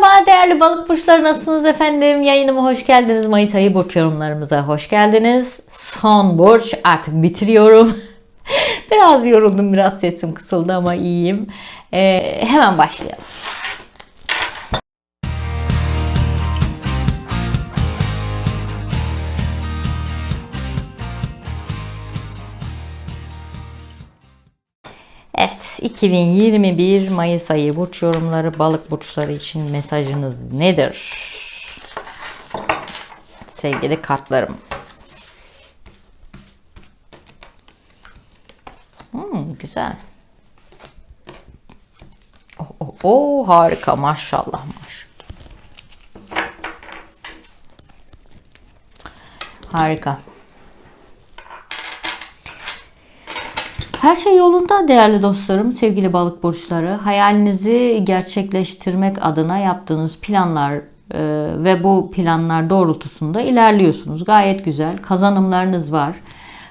Merhaba değerli balık burçları nasılsınız efendim? Yayınıma hoş geldiniz. Mayıs ayı burç yorumlarımıza hoş geldiniz. Son burç artık bitiriyorum. biraz yoruldum biraz sesim kısıldı ama iyiyim. Ee, hemen başlayalım. 2021 Mayıs ayı burç yorumları balık burçları için mesajınız nedir? Sevgili kartlarım. Hmm, güzel. Oh, oh, oh, harika maşallah maşallah. Harika. Her şey yolunda değerli dostlarım, sevgili balık burçları. Hayalinizi gerçekleştirmek adına yaptığınız planlar e, ve bu planlar doğrultusunda ilerliyorsunuz. Gayet güzel. Kazanımlarınız var.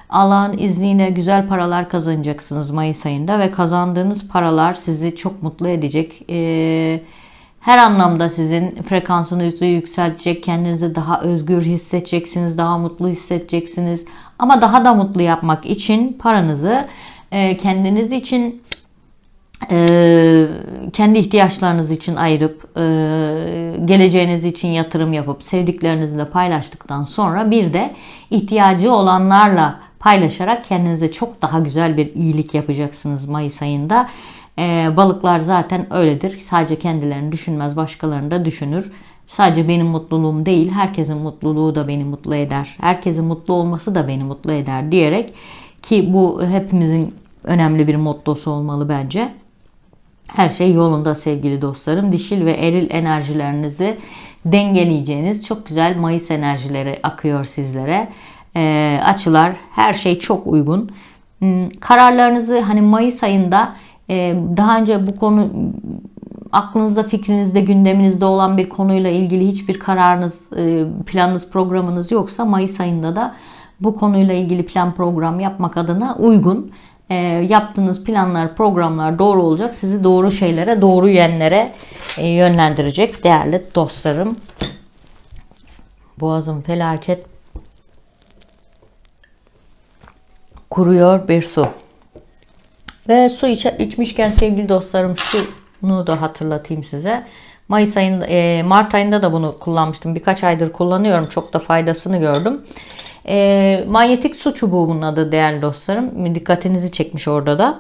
Allah'ın izniyle güzel paralar kazanacaksınız Mayıs ayında ve kazandığınız paralar sizi çok mutlu edecek. E, her anlamda sizin frekansınızı yükseltecek, kendinizi daha özgür hissedeceksiniz, daha mutlu hissedeceksiniz. Ama daha da mutlu yapmak için paranızı e, kendiniz için e, kendi ihtiyaçlarınız için ayırıp e, geleceğiniz için yatırım yapıp sevdiklerinizle paylaştıktan sonra bir de ihtiyacı olanlarla paylaşarak kendinize çok daha güzel bir iyilik yapacaksınız Mayıs ayında. E, balıklar zaten öyledir. Sadece kendilerini düşünmez, başkalarını da düşünür. Sadece benim mutluluğum değil, herkesin mutluluğu da beni mutlu eder. Herkesin mutlu olması da beni mutlu eder diyerek ki bu hepimizin önemli bir mottosu olmalı bence. Her şey yolunda sevgili dostlarım. Dişil ve eril enerjilerinizi dengeleyeceğiniz çok güzel Mayıs enerjileri akıyor sizlere. E, açılar her şey çok uygun. Hmm, kararlarınızı hani Mayıs ayında e, daha önce bu konu aklınızda, fikrinizde, gündeminizde olan bir konuyla ilgili hiçbir kararınız, e, planınız, programınız yoksa Mayıs ayında da bu konuyla ilgili plan program yapmak adına uygun. E, yaptığınız planlar, programlar doğru olacak. Sizi doğru şeylere, doğru yönlere e, yönlendirecek değerli dostlarım. Boğazım felaket kuruyor bir su. Ve su iç, içmişken sevgili dostlarım şunu da hatırlatayım size. Mayıs ayında, e, Mart ayında da bunu kullanmıştım. Birkaç aydır kullanıyorum. Çok da faydasını gördüm. E, manyetik su çubuğu bunun adı değerli dostlarım. Dikkatinizi çekmiş orada da.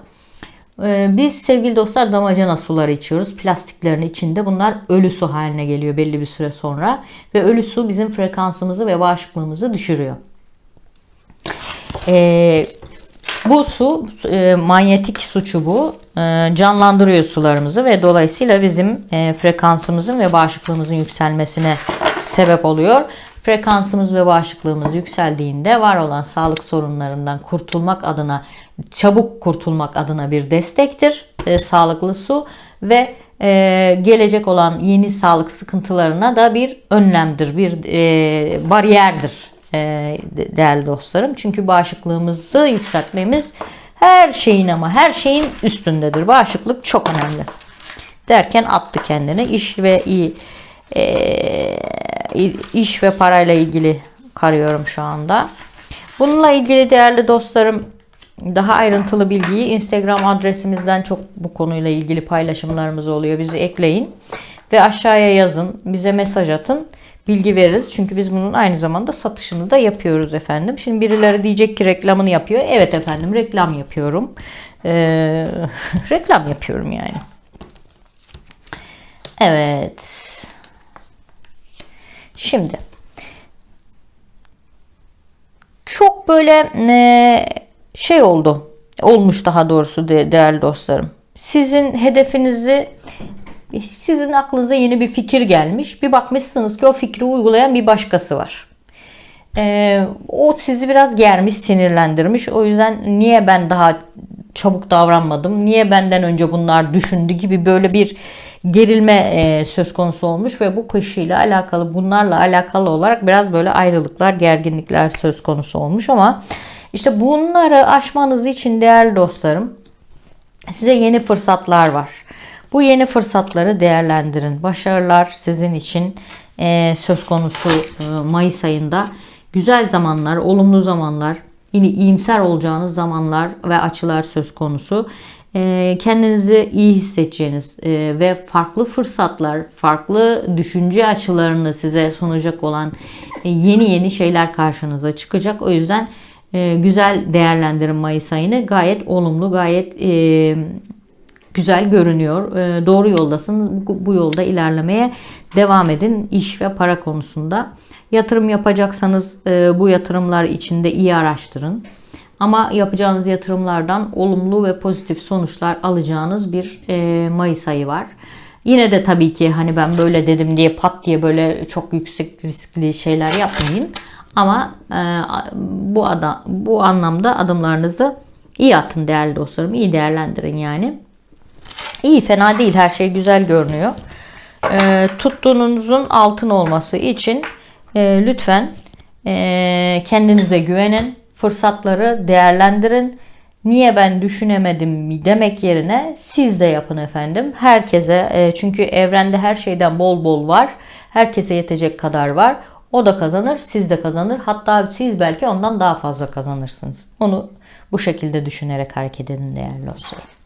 E, biz sevgili dostlar damacana suları içiyoruz. Plastiklerin içinde bunlar ölü su haline geliyor belli bir süre sonra. Ve ölü su bizim frekansımızı ve bağışıklığımızı düşürüyor. E, bu su e, manyetik su çubuğu e, canlandırıyor sularımızı ve dolayısıyla bizim e, frekansımızın ve bağışıklığımızın yükselmesine sebep oluyor. Frekansımız ve bağışıklığımız yükseldiğinde var olan sağlık sorunlarından kurtulmak adına, çabuk kurtulmak adına bir destektir e, sağlıklı su ve e, gelecek olan yeni sağlık sıkıntılarına da bir önlemdir, bir e, bariyerdir e, değerli dostlarım. Çünkü bağışıklığımızı yükseltmemiz her şeyin ama her şeyin üstündedir. Bağışıklık çok önemli. Derken attı kendini. İş ve iyi e, iş ve parayla ilgili karıyorum şu anda. Bununla ilgili değerli dostlarım daha ayrıntılı bilgiyi Instagram adresimizden çok bu konuyla ilgili paylaşımlarımız oluyor. Bizi ekleyin ve aşağıya yazın. Bize mesaj atın bilgi veririz. Çünkü biz bunun aynı zamanda satışını da yapıyoruz efendim. Şimdi birileri diyecek ki reklamını yapıyor. Evet efendim reklam yapıyorum. Ee, reklam yapıyorum yani. Evet. Şimdi çok böyle e, şey oldu. Olmuş daha doğrusu de, değerli dostlarım. Sizin hedefinizi sizin aklınıza yeni bir fikir gelmiş. Bir bakmışsınız ki o fikri uygulayan bir başkası var. Ee, o sizi biraz germiş, sinirlendirmiş. O yüzden niye ben daha çabuk davranmadım? Niye benden önce bunlar düşündü gibi böyle bir gerilme e, söz konusu olmuş ve bu kişiyle alakalı bunlarla alakalı olarak biraz böyle ayrılıklar, gerginlikler söz konusu olmuş ama işte bunları aşmanız için değerli dostlarım size yeni fırsatlar var. Bu yeni fırsatları değerlendirin. Başarılar sizin için e, söz konusu e, Mayıs ayında. Güzel zamanlar, olumlu zamanlar, iyimser olacağınız zamanlar ve açılar söz konusu. E, kendinizi iyi hissedeceğiniz e, ve farklı fırsatlar, farklı düşünce açılarını size sunacak olan e, yeni yeni şeyler karşınıza çıkacak. O yüzden e, güzel değerlendirin Mayıs ayını. Gayet olumlu, gayet güzel görünüyor. E, doğru yoldasınız. Bu, bu yolda ilerlemeye devam edin iş ve para konusunda. Yatırım yapacaksanız e, bu yatırımlar içinde iyi araştırın. Ama yapacağınız yatırımlardan olumlu ve pozitif sonuçlar alacağınız bir e, Mayıs ayı var. Yine de tabii ki hani ben böyle dedim diye pat diye böyle çok yüksek riskli şeyler yapmayın. Ama e, bu ada, bu anlamda adımlarınızı iyi atın değerli dostlarım. iyi değerlendirin yani. İyi fena değil her şey güzel görünüyor. E, tuttuğunuzun altın olması için e, lütfen e, kendinize güvenin. Fırsatları değerlendirin. Niye ben düşünemedim demek yerine siz de yapın efendim. Herkese e, çünkü evrende her şeyden bol bol var. Herkese yetecek kadar var. O da kazanır, siz de kazanır. Hatta siz belki ondan daha fazla kazanırsınız. Onu bu şekilde düşünerek hareket edin değerli dostlar.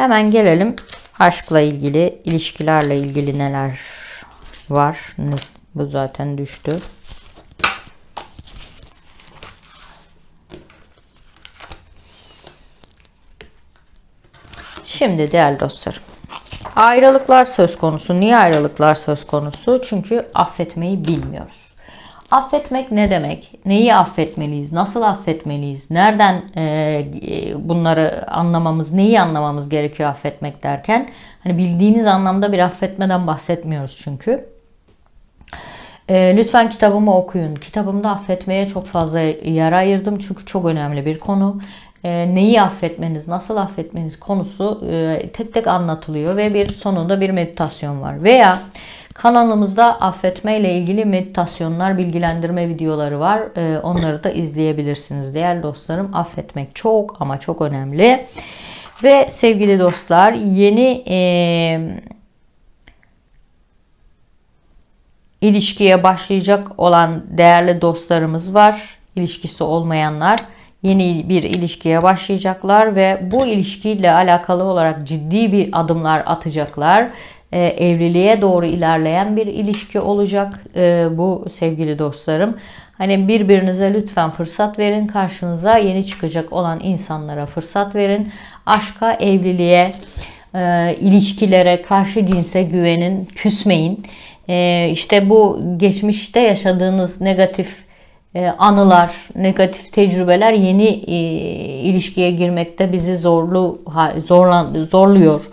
Hemen gelelim aşkla ilgili, ilişkilerle ilgili neler var. Bu zaten düştü. Şimdi değerli dostlarım. Ayrılıklar söz konusu. Niye ayrılıklar söz konusu? Çünkü affetmeyi bilmiyoruz. Affetmek ne demek? Neyi affetmeliyiz? Nasıl affetmeliyiz? Nereden e, bunları anlamamız, neyi anlamamız gerekiyor affetmek derken? Hani bildiğiniz anlamda bir affetmeden bahsetmiyoruz çünkü. E, lütfen kitabımı okuyun. Kitabımda affetmeye çok fazla yer ayırdım çünkü çok önemli bir konu e, neyi affetmeniz, nasıl affetmeniz konusu e, tek tek anlatılıyor ve bir sonunda bir meditasyon var. Veya kanalımızda affetme ile ilgili meditasyonlar, bilgilendirme videoları var. E, onları da izleyebilirsiniz değerli dostlarım. Affetmek çok ama çok önemli. Ve sevgili dostlar yeni e, ilişkiye başlayacak olan değerli dostlarımız var. İlişkisi olmayanlar yeni bir ilişkiye başlayacaklar ve bu ilişkiyle alakalı olarak ciddi bir adımlar atacaklar. E, evliliğe doğru ilerleyen bir ilişki olacak e, bu sevgili dostlarım. Hani birbirinize lütfen fırsat verin. Karşınıza yeni çıkacak olan insanlara fırsat verin. Aşka, evliliğe, e, ilişkilere, karşı cinse güvenin, küsmeyin. E, işte bu geçmişte yaşadığınız negatif anılar, negatif tecrübeler yeni e, ilişkiye girmekte bizi zorlu zorlan, zorluyor.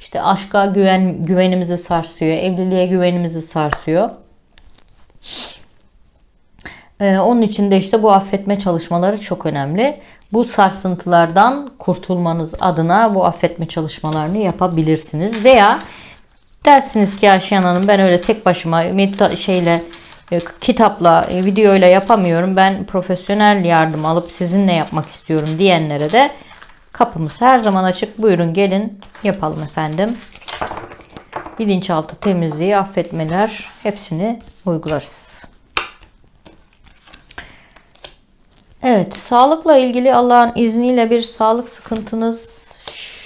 İşte aşka güven güvenimizi sarsıyor, evliliğe güvenimizi sarsıyor. E, onun için de işte bu affetme çalışmaları çok önemli. Bu sarsıntılardan kurtulmanız adına bu affetme çalışmalarını yapabilirsiniz veya dersiniz ki Ayşen Hanım ben öyle tek başıma medita şeyle e, kitapla, e, videoyla yapamıyorum. Ben profesyonel yardım alıp sizinle yapmak istiyorum diyenlere de kapımız her zaman açık. Buyurun gelin yapalım efendim. Bilinçaltı temizliği, affetmeler hepsini uygularız. Evet, sağlıkla ilgili Allah'ın izniyle bir sağlık sıkıntınız,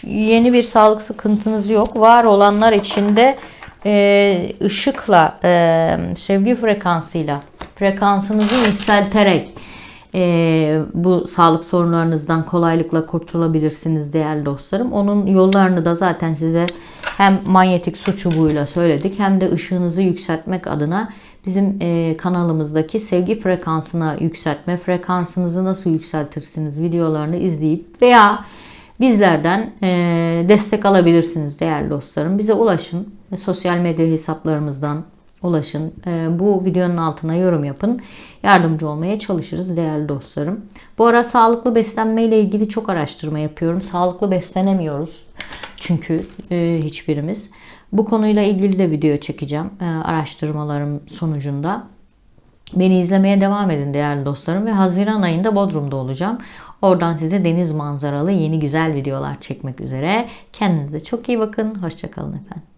yeni bir sağlık sıkıntınız yok. Var olanlar içinde e, ışıkla, e, sevgi frekansıyla frekansınızı yükselterek e, bu sağlık sorunlarınızdan kolaylıkla kurtulabilirsiniz değerli dostlarım. Onun yollarını da zaten size hem manyetik su çubuğuyla söyledik hem de ışığınızı yükseltmek adına bizim e, kanalımızdaki sevgi frekansına yükseltme, frekansınızı nasıl yükseltirsiniz videolarını izleyip veya bizlerden e, destek alabilirsiniz değerli dostlarım. Bize ulaşın. Sosyal medya hesaplarımızdan ulaşın. E, bu videonun altına yorum yapın. Yardımcı olmaya çalışırız değerli dostlarım. Bu ara sağlıklı beslenme ile ilgili çok araştırma yapıyorum. Sağlıklı beslenemiyoruz. Çünkü e, hiçbirimiz. Bu konuyla ilgili de video çekeceğim. E, araştırmalarım sonucunda. Beni izlemeye devam edin değerli dostlarım ve Haziran ayında Bodrum'da olacağım. Oradan size deniz manzaralı yeni güzel videolar çekmek üzere. Kendinize çok iyi bakın. Hoşçakalın efendim.